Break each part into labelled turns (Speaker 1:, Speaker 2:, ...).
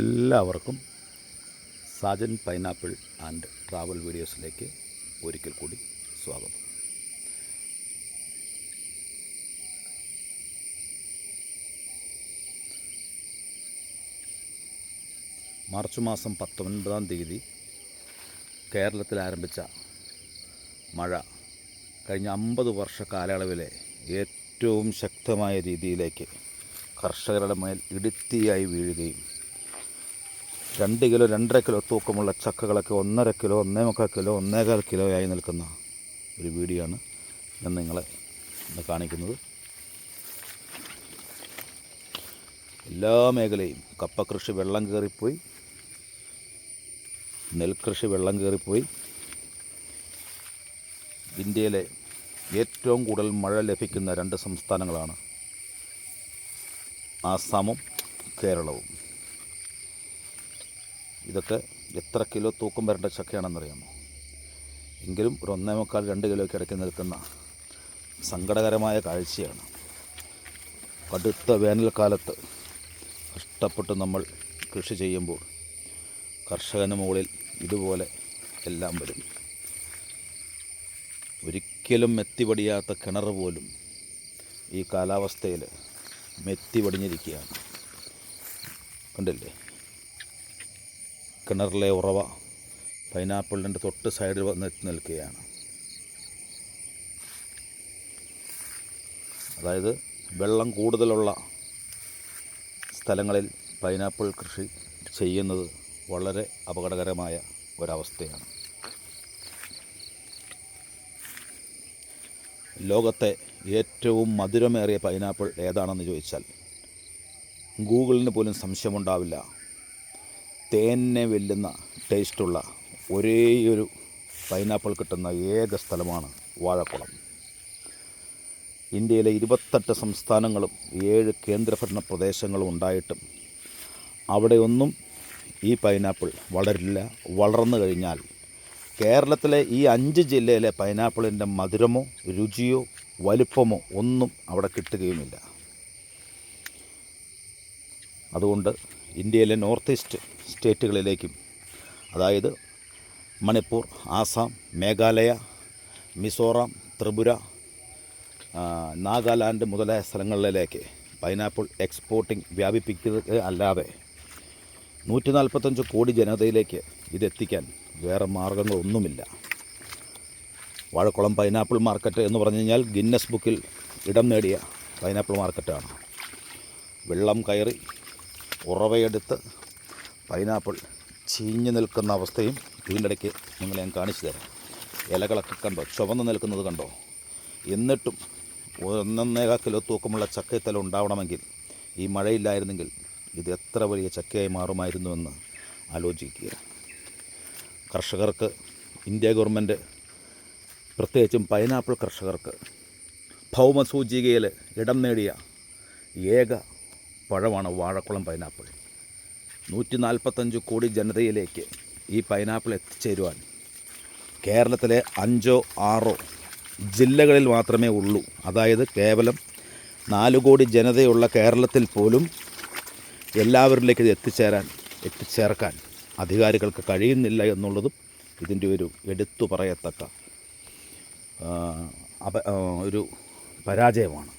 Speaker 1: എല്ലാവർക്കും Sajan pineapple and travel വീഡിയോസിലേക്ക് ഒരിക്കൽ കൂടി സ്വാഗതം. മാർച്ച് മാസം പത്തൊൻപതാം തീയതി കേരളത്തിൽ ആരംഭിച്ച മഴ കഴിഞ്ഞ അമ്പത് വർഷ കാലയളവിലെ ഏറ്റവും ശക്തമായ രീതിയിലേക്ക് കർഷകരുടെ മേൽ ഇടുത്തിയായി വീഴുകയും രണ്ട് കിലോ രണ്ടര കിലോ തൂക്കമുള്ള ചക്കകളൊക്കെ ഒന്നര കിലോ ഒന്നേ മുക്കാൽ കിലോ ഒന്നേകാൽ കിലോ ആയി നിൽക്കുന്ന ഒരു വീഡിയോ ആണ് ഞാൻ നിങ്ങളെ ഇന്ന് കാണിക്കുന്നത്. എല്ലാ മേഖലയും കപ്പ കൃഷി വെള്ളം കയറിപ്പോയി. നെൽകൃഷി വെള്ളം കയറിപ്പോയി. ഇന്ത്യയിലെ ഏറ്റവും കൂടുതൽ മഴ ലഭിക്കുന്ന രണ്ട് സംസ്ഥാനങ്ങളാണ് ആസാമും കേരളവും. ഇതൊക്കെ എത്ര കിലോ തൂക്കം വരേണ്ട ചക്കയാണെന്നറിയാമോ? എങ്കിലും ഒരു ഒന്നേ മുക്കാൽ രണ്ട് കിലോയ്ക്ക് ഇടയ്ക്ക് നിൽക്കുന്ന സങ്കടകരമായ കാഴ്ചയാണ്. കടുത്ത വേനൽക്കാലത്ത് കഷ്ടപ്പെട്ട് നമ്മൾ കൃഷി ചെയ്യുമ്പോൾ കർഷകന് മുകളിൽ ഇതുപോലെ എല്ലാം വരും. ഒരിക്കലും മെത്തിപടിയാത്ത കിണർ പോലും ഈ കാലാവസ്ഥയിൽ മെത്തി പടിഞ്ഞിരിക്കുകയാണ് കണ്ടില്ലേ? കിണറിലെ ഉറവ പൈനാപ്പിളിന്റെ തൊട്ട് സൈഡിൽ വന്ന് നിൽക്കുകയാണ്. അതായത് വെള്ളം കൂടുതലുള്ള സ്ഥലങ്ങളിൽ പൈനാപ്പിൾ കൃഷി ചെയ്യുന്നത് വളരെ അപകടകരമായ ഒരവസ്ഥയാണ്. ലോകത്തെ ഏറ്റവും മധുരമേറിയ പൈനാപ്പിൾ ഏതാണെന്ന് ചോദിച്ചാൽ ഗൂഗിളിന് പോലും സംശയമുണ്ടാവില്ല. തേനെ വെല്ലുന്ന ടേസ്റ്റുള്ള ഒരേയൊരു പൈനാപ്പിൾ കിട്ടുന്ന ഏക സ്ഥലമാണ് വാഴക്കുളം. ഇന്ത്യയിലെ ഇരുപത്തെട്ട് സംസ്ഥാനങ്ങളും ഏഴ് കേന്ദ്രഭരണ പ്രദേശങ്ങളും ഉണ്ടായിട്ടും അവിടെയൊന്നും ഈ പൈനാപ്പിൾ വളരില്ല. വളർന്നു കഴിഞ്ഞാൽ കേരളത്തിലെ ഈ അഞ്ച് ജില്ലയിലെ പൈനാപ്പിളിന്റെ മധുരമോ രുചിയോ വലുപ്പമോ ഒന്നും അവിടെ കിട്ടുകയുമില്ല. അതുകൊണ്ട് ഇന്ത്യയിലെ നോർത്ത് ഈസ്റ്റ് സ്റ്റേറ്റുകളിലേക്കും. അതായത് മണിപ്പൂർ ആസാം മേഘാലയ മിസോറാം ത്രിപുര നാഗാലാൻഡ് മുതലായ സ്ഥലങ്ങളിലേക്ക് പൈനാപ്പിൾ എക്സ്പോർട്ടിംഗ് വ്യാപിപ്പിക്കുന്നത് അല്ലാതെ നൂറ്റി നാൽപ്പത്തഞ്ച് കോടി ജനതയിലേക്ക് ഇതെത്തിക്കാൻ വേറെ മാർഗങ്ങളൊന്നുമില്ല. വാഴക്കുളം പൈനാപ്പിൾ മാർക്കറ്റ് എന്ന് പറഞ്ഞു കഴിഞ്ഞാൽ ഗിന്നസ് ബുക്കിൽ ഇടം നേടിയ പൈനാപ്പിൾ മാർക്കറ്റാണ്. വെള്ളം കയറി ഉറവയെടുത്ത് പൈനാപ്പിൾ ചീഞ്ഞു നിൽക്കുന്ന അവസ്ഥയും ഇതിന്റെ ഇടയ്ക്ക് നിങ്ങളെ ഞാൻ കാണിച്ചു തരാം. ഇലകളൊക്കെ കണ്ടോ? ചുവന്ന് നിൽക്കുന്നത് കണ്ടോ? എന്നിട്ടും ഒന്നൊന്നേകാൽ കിലോ തൂക്കമുള്ള ചക്കത്തല ഉണ്ടാവണമെങ്കിൽ ഈ മഴയില്ലായിരുന്നെങ്കിൽ ഇത് എത്ര വലിയ ചക്കയായി മാറുമായിരുന്നുവെന്ന് ആലോചിക്കുക. കർഷകർക്ക് ഇന്ത്യ ഗവൺമെന്റ് പ്രത്യേകിച്ചും പൈനാപ്പിൾ കർഷകർക്ക് ഭൗമസൂചികയിൽ ഇടം നേടിയ ഏക പഴമാണ് വാഴക്കുളം പൈനാപ്പിൾ. നൂറ്റി നാൽപ്പത്തഞ്ച് കോടി ജനതയിലേക്ക് ഈ പൈനാപ്പിൾ എത്തിച്ചേരുവാൻ. കേരളത്തിലെ അഞ്ചോ ആറോ ജില്ലകളിൽ മാത്രമേ ഉള്ളൂ. അതായത് കേവലം നാല് കോടി ജനതയുള്ള കേരളത്തിൽ പോലും എല്ലാവരിലേക്ക് ഇത് എത്തിച്ചേരാൻ എത്തിച്ചേർക്കാൻ അധികാരികൾക്ക് കഴിയുന്നില്ല എന്നുള്ളതും ഇതിന്റെ ഒരു എടുത്തു പറയത്തക്ക ഒരു പരാജയമാണ്.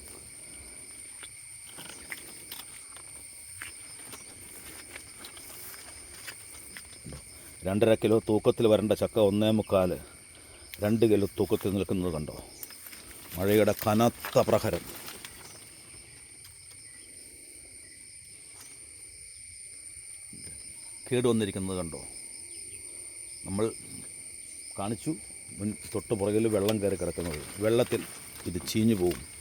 Speaker 1: രണ്ടര കിലോ തൂക്കത്തിൽ വരേണ്ട ചക്ക ഒന്നേ മുക്കാൽ രണ്ട് കിലോ തൂക്കത്തിൽ നിൽക്കുന്നത് കണ്ടോ? മഴയുടെ കനത്ത പ്രഹരം. കേടുവന്നിരിക്കുന്നത് കണ്ടോ? നമ്മൾ കാണിച്ചു. മുൻ തൊട്ട് പുറകിൽ വെള്ളം കയറി കിടക്കുന്നത്. വെള്ളത്തിൽ ഇത് ചീഞ്ഞു പോകും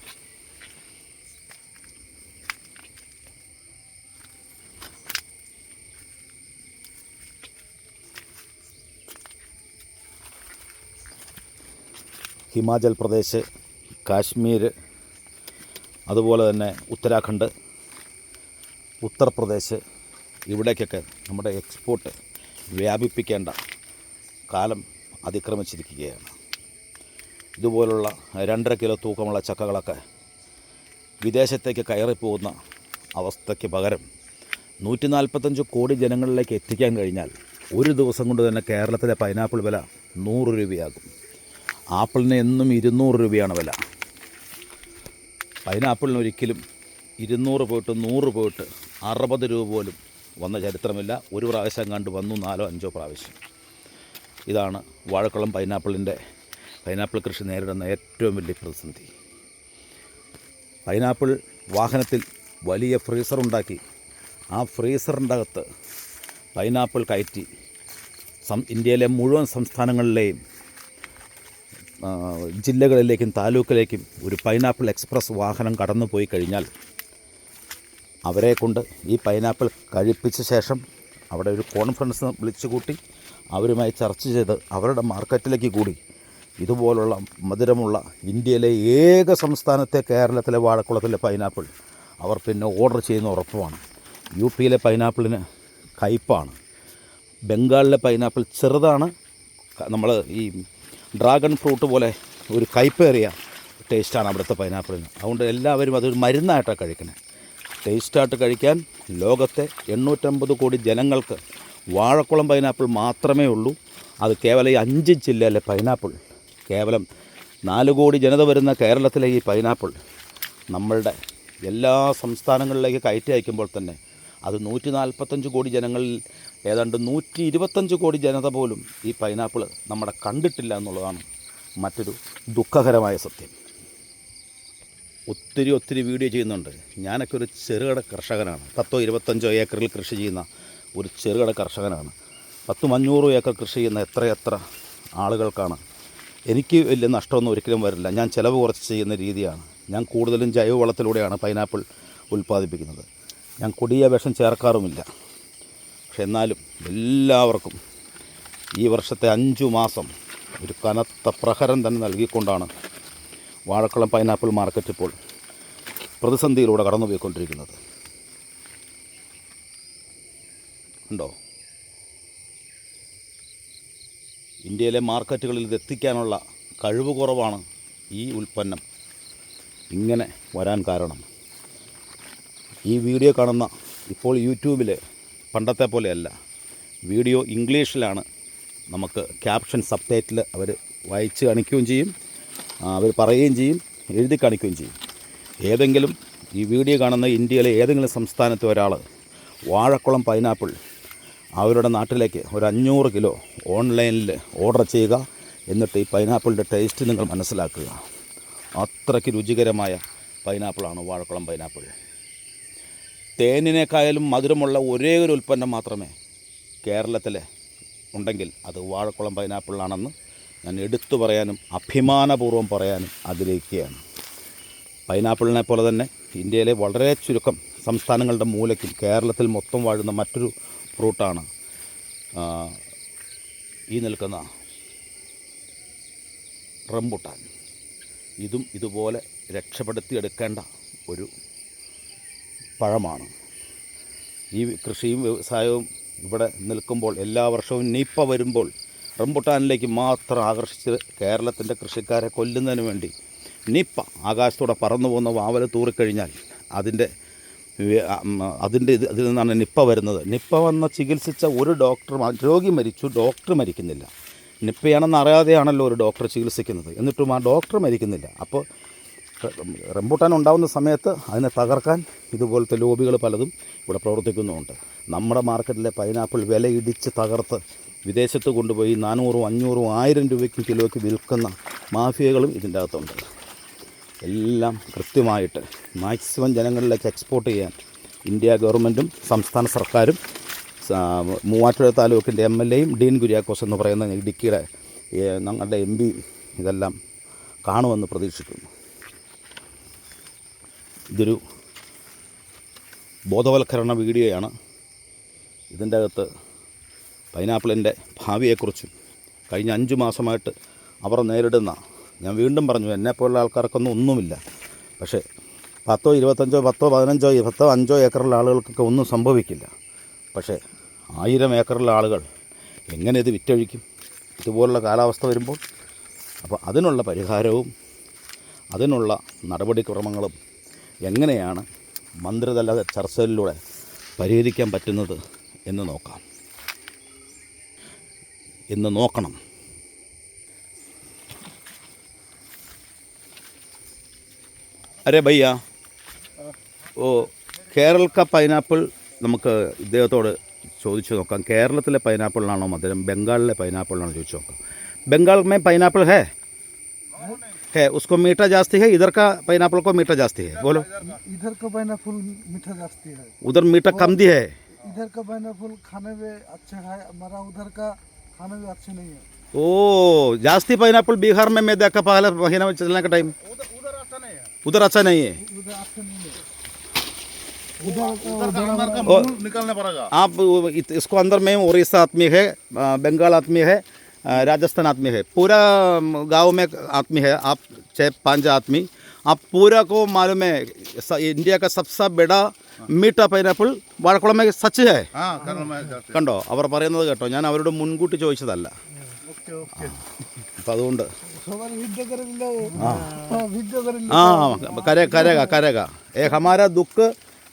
Speaker 1: ഹിമാചൽ പ്രദേശ് കാശ്മീർ അതുപോലെ തന്നെ ഉത്തരാഖണ്ഡ് ഉത്തർപ്രദേശ്. ഇവിടേക്കൊക്കെ നമ്മുടെ എക്സ്പോർട്ട് വ്യാപിപ്പിക്കേണ്ട കാലം അതിക്രമിച്ചിരിക്കുകയാണ്. ഇതുപോലുള്ള രണ്ടര കിലോ തൂക്കമുള്ള ചക്കകളൊക്കെ വിദേശത്തേക്ക് കയറിപ്പോകുന്ന അവസ്ഥയ്ക്ക് പകരം നൂറ്റി നാൽപ്പത്തഞ്ച് കോടി ജനങ്ങളിലേക്ക് എത്തിക്കാൻ കഴിഞ്ഞാൽ ഒരു ദിവസം കൊണ്ട് തന്നെ കേരളത്തിലെ പൈനാപ്പിൾ വില നൂറ് രൂപയാകും. ആപ്പിളിന് എന്നും ഇരുന്നൂറ് രൂപയാണ് വില. പൈനാപ്പിളിന് ഒരിക്കലും ഇരുന്നൂറ് പോയിട്ട് നൂറ് പോയിട്ട് അറുപത് രൂപ പോലും വന്ന ചരിത്രമില്ല. ഒരു പ്രാവശ്യം കണ്ട് വന്നു നാലോ അഞ്ചോ പ്രാവശ്യം. ഇതാണ് വാഴക്കുളം പൈനാപ്പിളിന്റെ പൈനാപ്പിൾ കൃഷി നേരിടുന്ന ഏറ്റവും വലിയ പ്രതിസന്ധി. പൈനാപ്പിൾ വാഹനത്തിൽ വലിയ ഫ്രീസർ ഉണ്ടാക്കി ആ ഫ്രീസറിന്റെ അകത്ത് പൈനാപ്പിൾ കയറ്റി സം ഇന്ത്യയിലെ മുഴുവൻ സംസ്ഥാനങ്ങളിലെയും ജില്ലകളിലേക്കും താലൂക്കിലേക്കും ഒരു പൈനാപ്പിൾ എക്സ്പ്രസ് വാഹനം കടന്നു പോയി കഴിഞ്ഞാൽ അവരെ കൊണ്ട് ഈ പൈനാപ്പിൾ കഴിപ്പിച്ച ശേഷം അവിടെ ഒരു കോൺഫറൻസ് വിളിച്ചു കൂട്ടി അവരുമായി ചർച്ച ചെയ്ത് അവരുടെ മാർക്കറ്റിലേക്ക് കൂടി ഇതുപോലുള്ള മധുരമുള്ള ഇന്ത്യയിലെ ഏക സംസ്ഥാനത്തെ കേരളത്തിലെ വാഴക്കുളത്തിലെ പൈനാപ്പിൾ അവർ പിന്നെ ഓർഡർ ചെയ്യുന്ന ഉറപ്പുമാണ്. യു പിയിലെ പൈനാപ്പിളിന് കയ്പാണ്. ബംഗാളിലെ പൈനാപ്പിൾ ചെറുതാണ്. നമ്മൾ ഈ ഡ്രാഗൺ ഫ്രൂട്ട് പോലെ ഒരു കയ്പേറിയ ടേസ്റ്റാണ് അവിടുത്തെ പൈനാപ്പിളിന്. അതുകൊണ്ട് എല്ലാവരും അതൊരു മരുന്നായിട്ടാണ് കഴിക്കുന്നത് ടേസ്റ്റായിട്ട് കഴിക്കാൻ ലോകത്തെ എണ്ണൂറ്റമ്പത് കോടി ജനങ്ങൾക്ക് വാഴക്കുളം പൈനാപ്പിൾ മാത്രമേ ഉള്ളൂ. അത് കേവലം ഈ അഞ്ച് ജില്ലയിലെ പൈനാപ്പിൾ. കേവലം നാല് കോടി ജനത വരുന്ന കേരളത്തിലെ ഈ പൈനാപ്പിൾ നമ്മളുടെ എല്ലാ സംസ്ഥാനങ്ങളിലേക്ക് കയറ്റി അയക്കുമ്പോൾ തന്നെ അത് നൂറ്റി നാൽപ്പത്തഞ്ച് കോടി ജനങ്ങളിൽ ഏതാണ്ട് നൂറ്റി ഇരുപത്തഞ്ച് കോടി ജനത പോലും ഈ പൈനാപ്പിൾ നമ്മുടെ കണ്ടിട്ടില്ല എന്നുള്ളതാണ് മറ്റൊരു ദുഃഖകരമായ സത്യം. ഒത്തിരി ഒത്തിരി വീഡിയോ ചെയ്യുന്നുണ്ട്. ഞാനൊക്കെ ഒരു ചെറുകിട കർഷകനാണ്. പത്തോ ഇരുപത്തഞ്ചോ ഏക്കറിൽ കൃഷി ചെയ്യുന്ന ഒരു ചെറുകിട കർഷകനാണ്. പത്തും അഞ്ഞൂറും ഏക്കർ കൃഷി ചെയ്യുന്ന എത്രയെത്ര ആളുകൾക്കാണ് എനിക്ക് വലിയ നഷ്ടമൊന്നും ഒരിക്കലും വരില്ല. ഞാൻ ചിലവ് കുറച്ച് ചെയ്യുന്ന രീതിയാണ്. ഞാൻ കൂടുതലും ജൈവവളത്തിലൂടെയാണ് പൈനാപ്പിൾ ഉൽപ്പാദിപ്പിക്കുന്നത്. ഞാൻ കൊടിയ വിഷം ചേർക്കാറുമില്ല. പക്ഷെ എന്നാലും എല്ലാവർക്കും ഈ വർഷത്തെ അഞ്ചു മാസം ഒരു കനത്ത പ്രഹരം തന്നെ നൽകിക്കൊണ്ടാണ് വാഴക്കുളം പൈനാപ്പിൾ മാർക്കറ്റ് ഇപ്പോൾ പ്രതിസന്ധിയിലൂടെ കടന്നുപോയിക്കൊണ്ടിരിക്കുന്നത്. ഉണ്ടോ? ഇന്ത്യയിലെ മാർക്കറ്റുകളിൽ ഇത് എത്തിക്കാനുള്ള കഴിവ് കുറവാണ് ഈ ഉൽപ്പന്നം. ഇങ്ങനെ വരാൻ കാരണം. ഈ വീഡിയോ കാണുന്ന ഇപ്പോൾ യൂട്യൂബിൽ പണ്ടത്തെ പോലെയല്ല വീഡിയോ ഇംഗ്ലീഷിലാണ്. നമുക്ക് ക്യാപ്ഷൻ സബ് ടൈറ്റിൽ അവർ വായിച്ച് കാണിക്കുകയും ചെയ്യും. അവർ പറയുകയും ചെയ്യും എഴുതി കാണിക്കുകയും ചെയ്യും. ഏതെങ്കിലും ഈ വീഡിയോ കാണുന്ന ഇന്ത്യയിലെ ഏതെങ്കിലും സംസ്ഥാനത്തെ ഒരാൾ വാഴക്കുളം പൈനാപ്പിൾ അവരുടെ നാട്ടിലേക്ക് ഒരു അഞ്ഞൂറ് കിലോ ഓൺലൈനിൽ ഓർഡർ ചെയ്യുക എന്നിട്ട് ഈ പൈനാപ്പിളിന്റെ ടേസ്റ്റ് നിങ്ങൾ മനസ്സിലാക്കുക. അത്രയ്ക്ക് രുചികരമായ പൈനാപ്പിളാണ് വാഴക്കുളം പൈനാപ്പിൾ. തേനിനേക്കായാലും മധുരമുള്ള ഒരേ ഒരു ഉൽപ്പന്നം മാത്രമേ കേരളത്തിൽ ഉണ്ടെങ്കിൽ അത് വാഴക്കുളം പൈനാപ്പിളാണെന്ന് ഞാൻ എടുത്തു പറയാനും അഭിമാനപൂർവം പറയാനും ആഗ്രഹിക്കുകയാണ്. പൈനാപ്പിളിനെ പോലെ തന്നെ ഇന്ത്യയിലെ വളരെ ചുരുക്കം സംസ്ഥാനങ്ങളുടെ മൂലയ്ക്കും കേരളത്തിൽ മൊത്തം വാഴുന്ന മറ്റൊരു ഫ്രൂട്ടാണ് ഈ നിൽക്കുന്ന റംബുട്ടാൻ. ഇതും ഇതുപോലെ രക്ഷപ്പെടുത്തിയെടുക്കേണ്ട ഒരു പഴമാണ്. ഈ കൃഷിയും വ്യവസായവും ഇവിടെ നിൽക്കുമ്പോൾ എല്ലാ വർഷവും നിപ്പ വരുമ്പോൾ റംബുട്ടാനിലേക്ക് മാത്രം ആകർഷിച്ച് കേരളത്തിന്റെ കൃഷിക്കാരെ കൊല്ലുന്നതിന് വേണ്ടി നിപ്പ ആകാശത്തൂടെ പറന്നു പോകുന്ന വാവൽ തൂറിക്കഴിഞ്ഞാൽ അതിന്റെ അതിന്റെ ഇത് അതിൽ നിന്നാണ് നിപ്പ വരുന്നത്. നിപ്പ വന്ന ചികിത്സിച്ച ഒരു ഡോക്ടർ രോഗി മരിച്ചു. ഡോക്ടർ മരിക്കുന്നില്ല. നിപ്പയാണെന്ന് അറിയാതെയാണല്ലോ ഒരു ഡോക്ടർ ചികിത്സിക്കുന്നത്. എന്നിട്ടും ആ ഡോക്ടർ മരിക്കുന്നില്ല. അപ്പോൾ റംബൂട്ടാൻ ഉണ്ടാകുന്ന സമയത്ത് അതിനെ തകർക്കാൻ ഇതുപോലത്തെ ലോബികൾ പലതും ഇവിടെ പ്രവർത്തിക്കുന്നുമുണ്ട്. നമ്മുടെ മാർക്കറ്റിലെ പൈനാപ്പിൾ വില ഇടിച്ച് തകർത്ത് വിദേശത്ത് കൊണ്ടുപോയി നാനൂറും അഞ്ഞൂറും ആയിരം രൂപയ്ക്കും കിലോയ്ക്ക് വിൽക്കുന്ന മാഫിയകളും ഇതിന്റെ അകത്തുണ്ട്. എല്ലാം കൃത്യമായിട്ട് മാക്സിമം ജനങ്ങളിലേക്ക് എക്സ്പോർട്ട് ചെയ്യാൻ ഇന്ത്യ ഗവൺമെന്റും സംസ്ഥാന സർക്കാരും മൂവാറ്റുപുഴ താലൂക്കിന്റെ എം എൽ എയും ഡീൻ കുര്യാക്കോസ് എന്ന് പറയുന്ന ഇടുക്കിയുടെ ഞങ്ങളുടെ എം പി ഇതെല്ലാം കാണുമെന്ന് പ്രതീക്ഷിക്കുന്നു. ഇതൊരു ബോധവൽക്കരണ വീഡിയോയാണ്. ഇതിന്റെ അകത്ത് പൈനാപ്പിളിന്റെ ഭാവിയെക്കുറിച്ചും കഴിഞ്ഞ അഞ്ച് മാസമായിട്ട് അവർ നേരിടുന്ന ഞാൻ വീണ്ടും പറഞ്ഞു എന്നെപ്പോലുള്ള ആൾക്കാർക്കൊന്നും ഒന്നുമില്ല. പക്ഷേ പത്തോ ഇരുപത്തഞ്ചോ പത്തോ പതിനഞ്ചോ പത്തോ അഞ്ചോ ഏക്കറുള്ള ആളുകൾക്കൊക്കെ ഒന്നും സംഭവിക്കില്ല. പക്ഷേ ആയിരം ഏക്കറുള്ള ആളുകൾ എങ്ങനെ ഇത് വിറ്റഴിക്കും? ഇതുപോലുള്ള കാലാവസ്ഥ വരുമ്പോൾ. അപ്പോൾ അതിനുള്ള പരിഹാരവും അതിനുള്ള നടപടിക്രമങ്ങളും എങ്ങനെയാണ് മന്ത്രിതല ചർച്ചകളിലൂടെ പരിഹരിക്കാൻ പറ്റുന്നത് എന്ന് നോക്കാം. എന്ന് നോക്കണം. അരേ ഭയ്യ. ഓ കേരളക്ക പൈനാപ്പിൾ നമുക്ക് ഇദ്ദേഹത്തോട് ചോദിച്ചു നോക്കാം. കേരളത്തിലെ പൈനാപ്പിളിനാണോ മധുരം? ബംഗാളിലെ പൈനാപ്പിളിനാണോ ചോദിച്ചു നോക്കാം. ബംഗാൾ മേ പൈനാപ്പിൾ ഹേ? है उसको मीठा जास्ती है इधर का पाइनएप्पल को मीठा जास्ती है बोलो।
Speaker 2: इधर का पाइनएप्पल मीठा जास्ती है।
Speaker 1: उधर मीठा कम दी है।
Speaker 2: इधर का पाइनएप्पल खाने में अच्छा है हमारा उधर का खाने में अच्छे नहीं है।
Speaker 1: ओ जास्ती पाइनएप्पल बिहार में मैं देखा पहले महीना में चलने का टाइम
Speaker 2: उधर अच्छा नहीं है।
Speaker 1: उधर अच्छा नहीं है
Speaker 2: उधर अच्छा नहीं है उधर का
Speaker 3: अंदर का
Speaker 1: और-
Speaker 3: मूल निकलने पड़ेगा।
Speaker 1: आप इसको अंदर में उड़ीसा आदमी है बंगाल आदमी है राजस्थान आदमी है पूरा गांव में आदमी है आप छः पाँच आदमी आप पूरा को मालूम है स- इंडिया का सबसे बड़ा मीठा പൈനാപ്പിൾ വാഴക്കുളം में സച്ച് है
Speaker 3: हाँ केरल में जाते
Speaker 1: കണ്ടോ അവർ പറയുന്നത് കേട്ടോ ഞാൻ അവരോട് മുൻകൂട്ടി ചോദിച്ചതല്ല
Speaker 2: ओके ओके
Speaker 1: അപ്പം അതുകൊണ്ട്
Speaker 2: सवाल वीडियो कर लो हाँ वीडियो कर लो
Speaker 1: हाँ करे करेगा करेगा एक हमारा दुख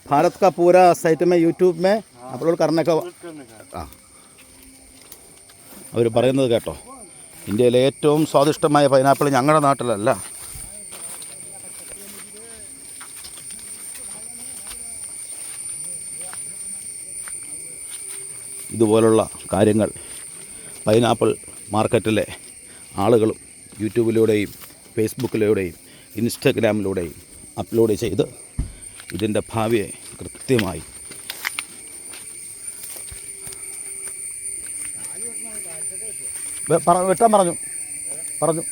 Speaker 1: भारत का पूरा साइट में यूट्यूब में अपलोड करने का ആ അവർ പറയുന്നത് കേട്ടോ. ഇന്ത്യയിലെ ഏറ്റവും സ്വാദിഷ്ടമായ പൈനാപ്പിൾ ഞങ്ങളുടെ നാട്ടിലല്ല. ഇതുപോലുള്ള കാര്യങ്ങൾ പൈനാപ്പിൾ മാർക്കറ്റിലെ ആളുകളും യൂട്യൂബിലൂടെയും ഫേസ്ബുക്കിലൂടെയും ഇൻസ്റ്റഗ്രാമിലൂടെയും അപ്ലോഡ് ചെയ്ത് ഇതിന്റെ ഭാവിയെ കൃത്യമായി വെട്ടാൻ പറഞ്ഞു. പറഞ്ഞു.